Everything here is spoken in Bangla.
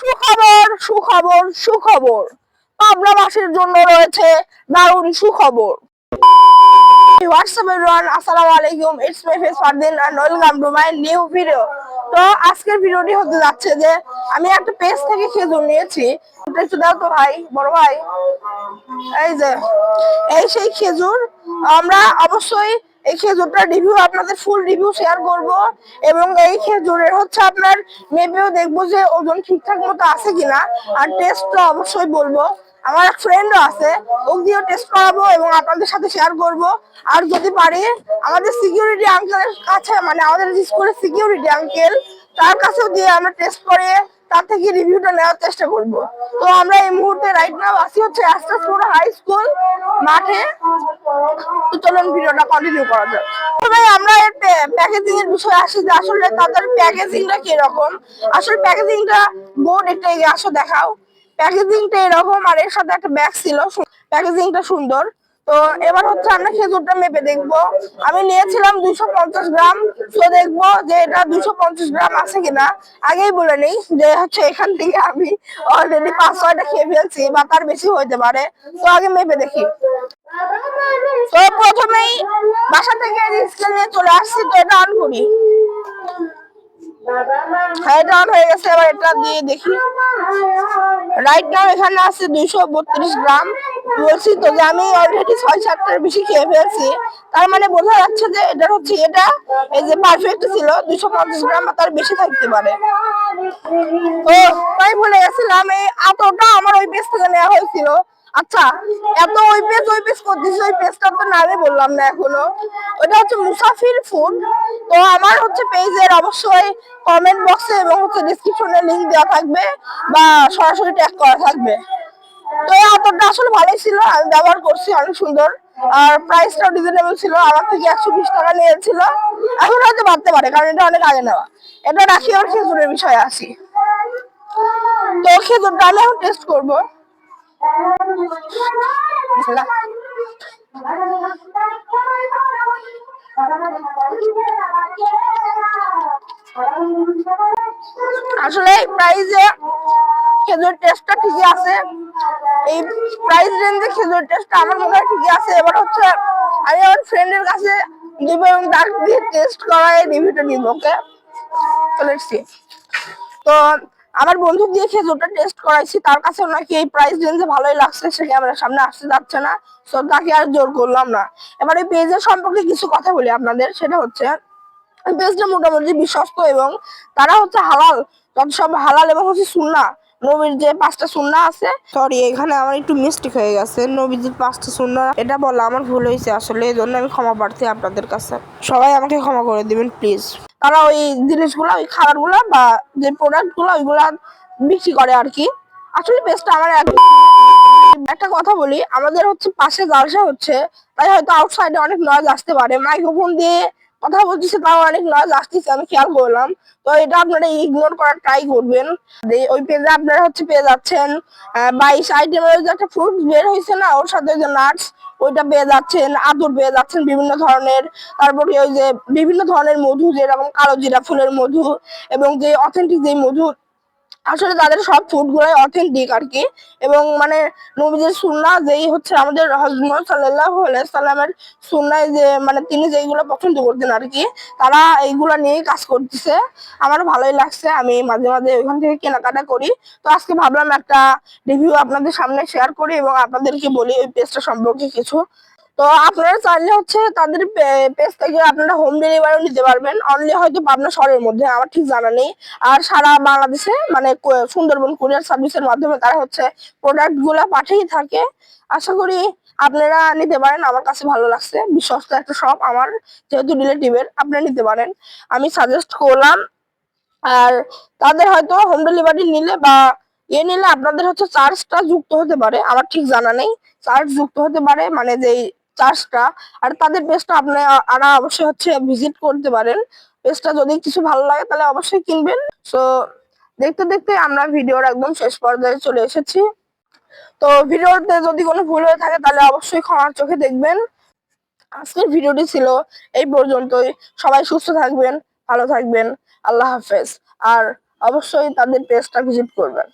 সুখবর সুখবর সুখবর। পাবনাবাসীর জন্য রয়েছে দারুণ সুখবর। আলাইকুম ইটস মাই ফেস মাই তো আজকের হতে যাচ্ছে যে, আমি একটা পেজ থেকে খেজুর নিয়েছি। দাও তো ভাই, বড় ভাই। এই যে, এই সেই খেজুর আমরা অবশ্যই এই খেজুরটার রিভিউ আপনাদের ফুল রিভিউ শেয়ার করব এবং এই খেজুরের হচ্ছে আপনার মেপেও দেখব যে ওজন ঠিকঠাক মতো আছে কিনা। আর টেস্টটা অবশ্যই বলব। আমার এক ফ্রেন্ডও আছে, ও দিয়েও টেস্ট করাবো এবং আপনাদের সাথে শেয়ার করব। আর যদি পারি, আমাদের সিকিউরিটি আঙ্কেলের কাছে মানে আমাদের স্কুলের সিকিউরিটি আঙ্কেল তার কাছেও দিয়ে আমরা টেস্ট করে, তার থেকে রিভিউটা নেওয়ার চেষ্টা করব। তো আমরা এই মুহূর্তে রাইট নাও আসি হচ্ছে আস্তাসপুর হাই স্কুল মাঠে। তো চলুন ভিডিওটা কন্টিনিউ করা যাক। আমরা এর প্যাকেজিং এর বিষয়ে আসি যে আসলে তাদের প্যাকেজিংটা কীরকম? আসলে প্যাকেজিংটা বোর্ড একটা এগিয়ে আসো, দেখাও। প্যাকেজিংটা এরকম, আর এর সাথে একটা ব্যাগ ছিল প্যাকেজিংটা সুন্দর। তো এবার হচ্ছে আমরা খেজুরটা মেপে দেখব। আমি নিয়েছিলাম দুইশো পঞ্চাশ গ্রাম। তো দেখব যে এটা দুইশো পঞ্চাশ গ্রাম আছে কিনা। আগেই বলে নেই যে হচ্ছে এখান থেকে আমি অলরেডি পাঁচ ছয়টা খেয়ে ফেলছি বা তার বেশি হইতে পারে। তো আগে মেপে দেখি। তো প্রথমেই বাসা থেকে স্কেল নিয়ে চলে আসছি তো এটা অন করি হ্যাঁ এটা অন হয়ে গেছে, এবার এটা দিয়ে দেখি। রাইট নাও এখানে আছে দুইশো বত্রিশ গ্রাম। বলছি তো যে আমি অলরেডি ছয় সাতটার বেশি খেয়ে ফেলছি। তার মানে বোঝা যাচ্ছে যে এটা হচ্ছে, এটা এই যে পারফেক্ট ছিল, দুইশো পঞ্চাশ গ্রাম তার বেশি থাকতে পারে। তো তাই বলে গেছিলাম, এই এতটা আমার ওই পেজ থেকে নেওয়া হয়েছিল। আচ্ছা এত ওই পেজ ওই পেজ করতেছি ওই পেজটার তো নামে বললাম না এখনও। ওটা হচ্ছে মুসাফির ফুড তো আমার হচ্ছে পেজের অবশ্যই কমেন্ট বক্সে এবং হচ্ছে ডিসক্রিপশনে লিংক দেওয়া থাকবে বা সরাসরি ট্যাগ করা থাকবে। তো এই আসলে ভালোই ছিল, আমি ব্যবহার করছি অনেক সুন্দর। আর প্রাইসটা রিজনেবল ছিল, আমার থেকে একশো বিশ টাকা নিয়েছিল। এখন হয়তো বাড়তে পারে, কারণ এটা অনেক আগে নেওয়া। এটা রাখি আর খেজুরের বিষয়ে আসি। তো খেজুরটা আমি এখন টেস্ট করব। বিসমিল্লাহ। এই প্রাইজে খেজুর টেস্টটা ঠিকই আছে। এই প্রাইস রেঞ্জে খেজুর টেস্টটা আমার মনে হয় ঠিকই আছে। এবার হচ্ছে আমি আমার ফ্রেন্ডের কাছে দিব এবং তার দিয়ে টেস্ট করায় রিভিউটা নিব ওকে তো আমার বন্ধু দিয়ে খেজুরটা টেস্ট করাইছি, তার কাছে নাকি এই প্রাইস রেঞ্জে ভালোই লাগছে, সে ক্যামেরার সামনে আসতে যাচ্ছে না? তো তাকে আর জোর করলাম না। এবার এই পেজের সম্পর্কে কিছু কথা বলি আপনাদের, সেটা হচ্ছে পেজটা মোটামুটি বিশ্বস্ত এবং তারা হচ্ছে হালাল, যত সব হালাল এবং হচ্ছে সুন্না, নবীর যে পাঁচটা সুন্না আছে সরি এখানে আমার একটু মিস্টেক হয়ে গেছে নবীর যে পাঁচটা সুন্না, এটা বলা আমার ভুল হয়েছে, আসলে এই জন্য আমি ক্ষমা প্রার্থী আপনাদের কাছে। সবাই আমাকে ক্ষমা করে দিবেন প্লিজ তারা ওই জিনিসগুলো, ওই খাবারগুলো বা যে প্রোডাক্টগুলো ওইগুলো বিক্রি করে আর কি আসলে পেজটা আমার এক একটা কথা বলি, আমাদের হচ্ছে পাশে জালসা হচ্ছে, তাই হয়তো আউটসাইডে অনেক নয়েজ আসতে পারে। মাইক্রোফোন দিয়ে কথা বলতেছে, তাও অনেক নয়েজ আসতেছে আমি খেয়াল করলাম। তো এটা আপনারা ইগনোর করার ট্রাই করবেন। ওই পেজে আপনারা হচ্ছে পেয়ে যাচ্ছেন বাইশ ওই যে একটা ফ্রুট বের হয়েছে না, ওর সাথে যে নাটস ওইটা পেয়ে যাচ্ছেন আদর পেয়ে যাচ্ছেন বিভিন্ন ধরনের। তারপরে ওই যে বিভিন্ন ধরনের মধু, যেরকম কালো জিরা ফুলের মধু, এবং যে অথেন্টিক যে মধু আসলে তাদের সব ফুড গুলাই অথেন্টিক আর কি। এবং মানে নবীদের সুন্না যেই হচ্ছে আমাদের হজরত সাল্লাল্লাহু আলাইহি সাল্লামের সুন্নায় যে মানে তিনি যেইগুলো পছন্দ করতেন আর কি, তারা এইগুলো নিয়েই কাজ করতেছে। আমার ভালোই লাগছে, আমি মাঝে মাঝে ওইখান থেকে কেনাকাটা করি। তো আজকে ভাবলাম একটা রিভিউ আপনাদের সামনে শেয়ার করি এবং আপনাদেরকে বলি ওই পেজটা সম্পর্কে কিছু। তো আপনারা চাইলে হচ্ছে তাদের পেজ থেকে আপনারা হোম ডেলিভারিও নিতে পারবেন। অনলি হয়তো পাবনা শহরের মধ্যে, আমার ঠিক জানা নেই। আর সারা বাংলাদেশে মানে সুন্দরবন কুরিয়ার সার্ভিসের মাধ্যমে তারা হচ্ছে প্রোডাক্টগুলা পাঠিয়ে থাকে। আশা করি আপনারা নিতে পারেন। আমার কাছে ভালো লাগছে। বিশ্বস্ত একটা শপ আমার, যেহেতু রিলেটিভের আপনারা নিতে পারেন। আমি সাজেস্ট করলাম, আর তাদের হয়তো হোম ডেলিভারি নিলে বা ইয়ে নিলে আপনাদের হচ্ছে চার্জটা যুক্ত হতে পারে। আমার ঠিক জানা নেই। চার্জ যুক্ত হতে পারে মানে যেই চার্জটা আর তাদের পেজটা আপনারা অবশ্যই হচ্ছে ভিজিট করতে পারেন। পেজটা যদি কিছু ভালো লাগে তাহলে অবশ্যই কিনবেন। সো দেখতে দেখতে আমরা ভিডিওর একদম শেষ পর্যায়ে চলে এসেছি। তো ভিডিওতে যদি কোনো ভুল হয়ে থাকে তাহলে অবশ্যই ক্ষমার চোখে দেখবেন। আজকের ভিডিওটি ছিল এই পর্যন্তই। সবাই সুস্থ থাকবেন, ভালো থাকবেন। আল্লাহ হাফেজ। আর অবশ্যই তাদের পেজটা ভিজিট করবেন।